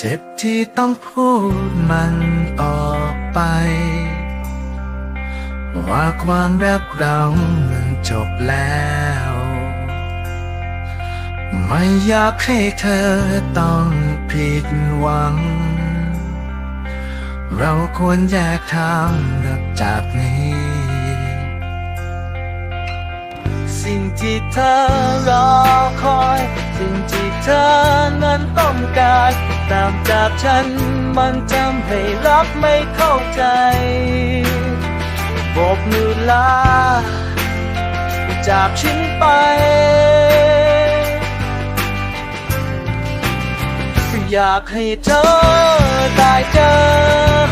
เจ็บที่ต้องพูดมันออกไป ว่าความรักเรามันจบแล้ว ไม่อยากให้เธอต้องผิดหวัง เราควรแยกทางนับจากนี้ สิ่งที่เธอรอคอย สิ่งที่เธอนั้นต้องการ ตามจากฉัน มันทำให้รักไม่เข้าใจโบกมือลา จากฉันไป อยากให้เธอได้เจอ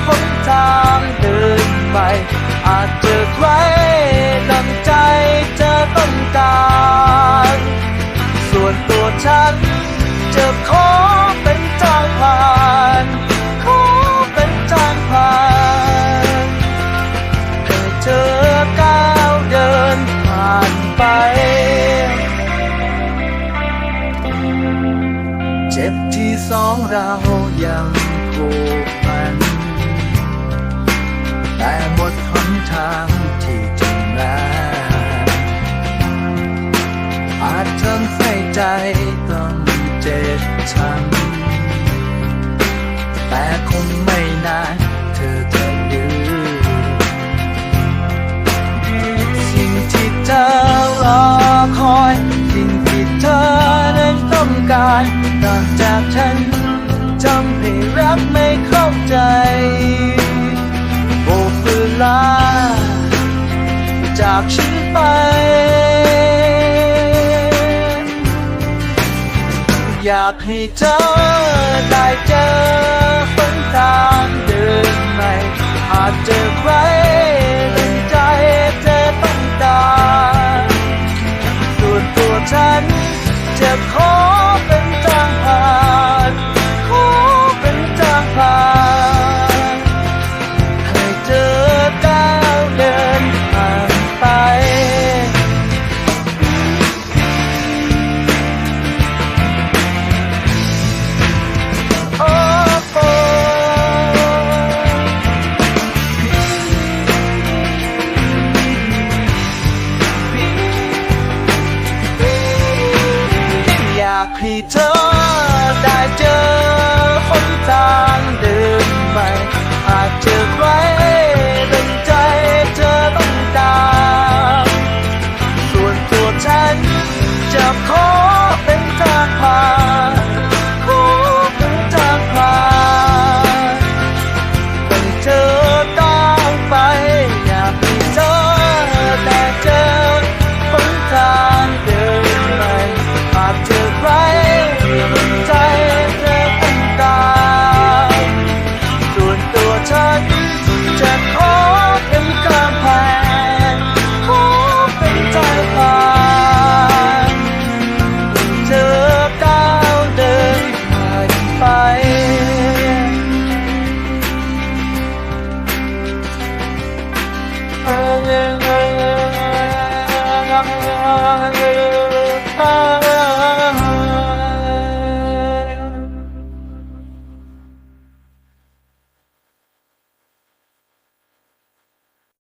หนทางเดินไป อาจเจอใครดังใจเธอต้องการ ส่วนตัวฉัน จะขอเป็นทางผ่าน ขอเป็นทางผ่านให้เธอก้าวเดินผ่านไป เจ็บที่สองเรายังผูกพัน แต่หมดหนทาง จ็บช้ำแต่คงไม่นานเธอจะลืมสิ่งที่เธอรอคอย สิ่งที่เธอนั้นต้องการต่างจากฉันทำให้รักไม่เข้าใจโบกมือลาจากฉันไป อยากให้เธอได้เจอคนทางเดินใหม่อาจเจอใคร ให้เธอ เ